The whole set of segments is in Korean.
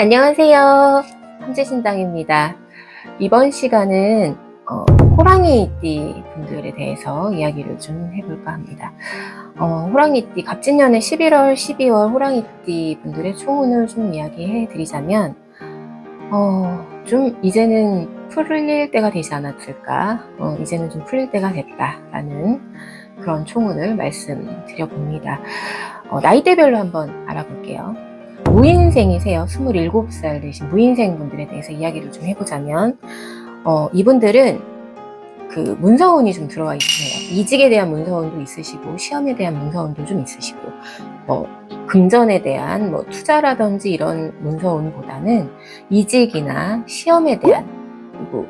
안녕하세요. 함재신당입니다. 이번 시간은 어, 호랑이띠 분들에 대해서 이야기를 좀 해볼까 합니다. 어, 호랑이띠 갑진년의 11월, 12월 호랑이띠 분들의 총운을 좀 이야기해 드리자면 어, 좀 이제는 풀릴 때가 되지 않았을까? 어, 이제는 좀 풀릴 때가 됐다라는 그런 총운을 말씀드려 봅니다. 어, 나이대별로 한번 알아볼게요. 무인생이세요. 27살 되신 무인생 분들에 대해서 이야기를 좀 해보자면, 어, 이분들은 그 문서운이 좀 들어와 있으세요. 이직에 대한 문서운도 있으시고, 시험에 대한 문서운도 좀 있으시고, 뭐, 금전에 대한 뭐 투자라든지 이런 문서운보다는 이직이나 시험에 대한, 그리고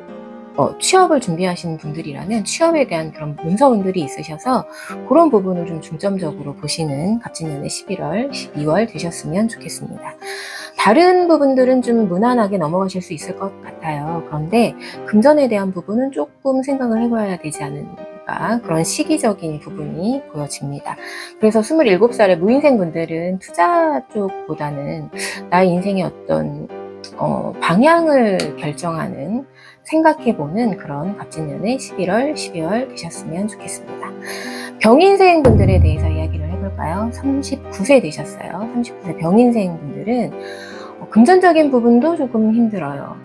어, 취업을 준비하시는 분들이라면 취업에 대한 그런 문서운들이 있으셔서 그런 부분을 좀 중점적으로 보시는 갑진년의 11월, 12월 되셨으면 좋겠습니다. 다른 부분들은 좀 무난하게 넘어가실 수 있을 것 같아요. 그런데 금전에 대한 부분은 조금 생각을 해봐야 되지 않을까 그런 시기적인 부분이 보여집니다. 그래서 27살의 무인생 분들은 투자 쪽보다는 나의 인생의 어떤 어, 방향을 결정하는 생각해보는 그런 갑진년의 11월, 12월 되셨으면 좋겠습니다. 병인생 분들에 대해서 이야기를 해볼까요? 39세 되셨어요. 39세 병인생 분들은 어, 금전적인 부분도 조금 힘들어요.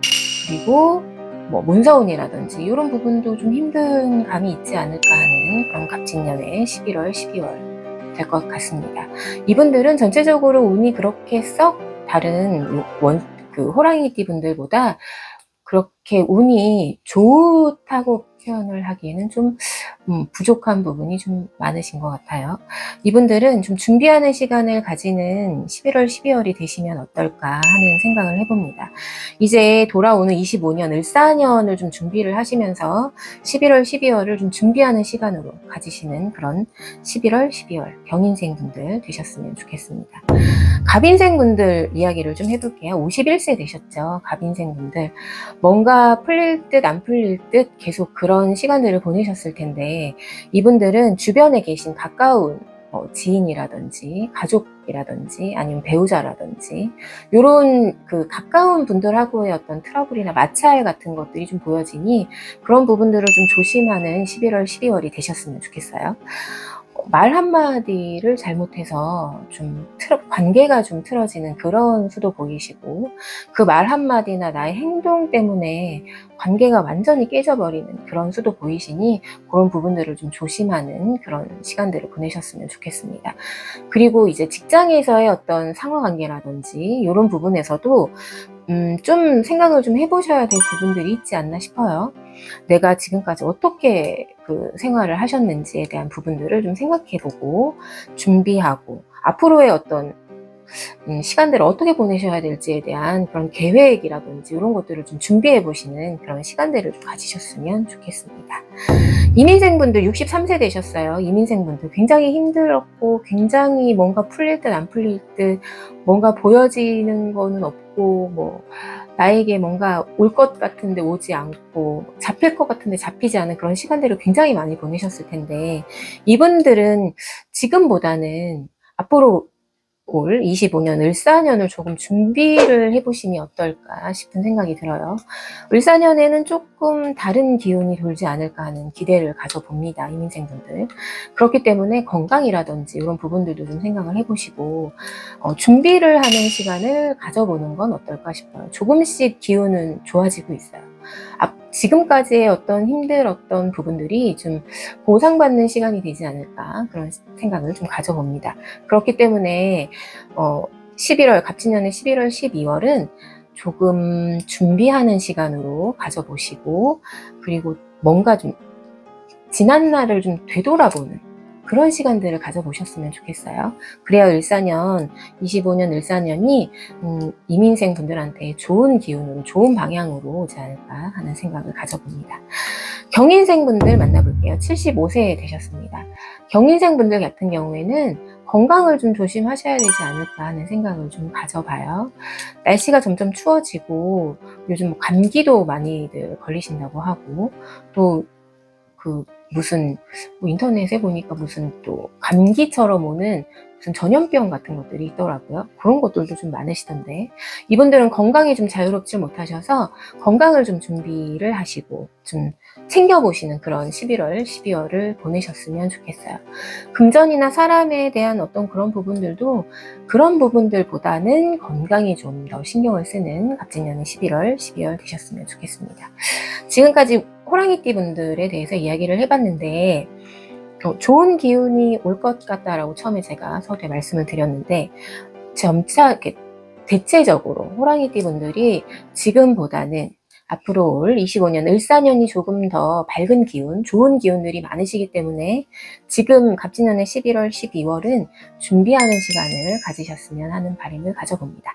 그리고 뭐 문서운이라든지 이런 부분도 좀 힘든 감이 있지 않을까 하는 그런 갑진년의 11월, 12월 될 것 같습니다. 이분들은 전체적으로 운이 그렇게 썩 다른 원, 그 호랑이띠 분들보다 그렇게 운이 좋다고 표현을 하기에는 좀 음, 부족한 부분이 좀 많으신 것 같아요. 이분들은 좀 준비하는 시간을 가지는 11월, 12월이 되시면 어떨까 하는 생각을 해봅니다. 이제 돌아오는 25년 을사년을 좀 준비를 하시면서 11월, 12월을 좀 준비하는 시간으로 가지시는 그런 11월, 12월 병인생 분들 되셨으면 좋겠습니다. 갑인생 분들 이야기를 좀 해볼게요. 51세 되셨죠. 갑인생 분들. 뭔가 풀릴 듯 안 풀릴 듯 계속 그런 시간들을 보내셨을 텐데 이분들은 주변에 계신 가까운 어, 지인이라든지 가족이라든지 아니면 배우자라든지 이런 그 가까운 분들하고의 어떤 트러블이나 마찰 같은 것들이 좀 보여지니 그런 부분들을 좀 조심하는 11월, 12월이 되셨으면 좋겠어요. 말 한마디를 잘못해서 좀 틀어, 관계가 좀 틀어지는 그런 수도 보이시고 그 말 한마디나 나의 행동 때문에 관계가 완전히 깨져버리는 그런 수도 보이시니 그런 부분들을 좀 조심하는 그런 시간들을 보내셨으면 좋겠습니다. 그리고 이제 직장에서의 어떤 상하 관계라든지 이런 부분에서도 음, 좀 생각을 좀 해보셔야 될 부분들이 있지 않나 싶어요. 내가 지금까지 어떻게 그 생활을 하셨는지에 대한 부분들을 좀 생각해보고 준비하고 앞으로의 어떤 음, 시간들을 어떻게 보내셔야 될지에 대한 그런 계획이라든지 이런 것들을 좀 준비해 보시는 그런 시간들을 좀 가지셨으면 좋겠습니다. 이민생분들 63세 되셨어요. 이민생분들 굉장히 힘들었고 굉장히 뭔가 풀릴 듯 안 풀릴 듯 뭔가 보여지는 거는 없고 뭐 나에게 뭔가 올 것 같은데 오지 않고 잡힐 것 같은데 잡히지 않은 그런 시간들을 굉장히 많이 보내셨을 텐데 이분들은 지금보다는 앞으로 올 25년 을사년을 조금 준비를 해보시면 어떨까 싶은 생각이 들어요. 을사년에는 조금 다른 기운이 돌지 않을까 하는 기대를 가져봅니다. 이민생분들. 그렇기 때문에 건강이라든지 이런 부분들도 좀 생각을 해보시고 어, 준비를 하는 시간을 가져보는 건 어떨까 싶어요. 조금씩 기운은 좋아지고 있어요. 앞, 지금까지의 어떤 힘들었던 부분들이 좀 보상받는 시간이 되지 않을까 그런 생각을 좀 가져봅니다. 그렇기 때문에 어, 11월 갑진년의 11월, 12월은 조금 준비하는 시간으로 가져보시고 그리고 뭔가 좀 지난 날을 좀 되돌아보는 그런 시간들을 가져보셨으면 좋겠어요. 그래야 을사년, 25년 을사년이 음, 이민생 분들한테 좋은 기운으로, 좋은 방향으로 오지 않을까 하는 생각을 가져봅니다. 경인생 분들 만나볼게요. 75세 되셨습니다. 경인생 분들 같은 경우에는 건강을 좀 조심하셔야 되지 않을까 하는 생각을 좀 가져봐요. 날씨가 점점 추워지고 요즘 뭐 감기도 많이들 걸리신다고 하고 또 그 무슨 뭐 인터넷에 보니까 무슨 또 감기처럼 오는 무슨 전염병 같은 것들이 있더라고요. 그런 것들도 좀 많으시던데 이분들은 건강이 좀 자유롭지 못하셔서 건강을 좀 준비를 하시고 좀 챙겨보시는 그런 11월, 12월을 보내셨으면 좋겠어요. 금전이나 사람에 대한 어떤 그런 부분들도 그런 부분들보다는 건강에 좀더 신경을 쓰는 갑진년의 11월, 12월 되셨으면 좋겠습니다. 지금까지 호랑이띠 분들에 대해서 이야기를 해봤는데 어, 좋은 기운이 올 것 같다라고 처음에 제가 서두에 말씀을 드렸는데 점차 이렇게 대체적으로 호랑이띠 분들이 지금보다는 앞으로 올 25년 을사년이 조금 더 밝은 기운, 좋은 기운들이 많으시기 때문에 지금 갑진년의 11월, 12월은 준비하는 시간을 가지셨으면 하는 바람을 가져봅니다.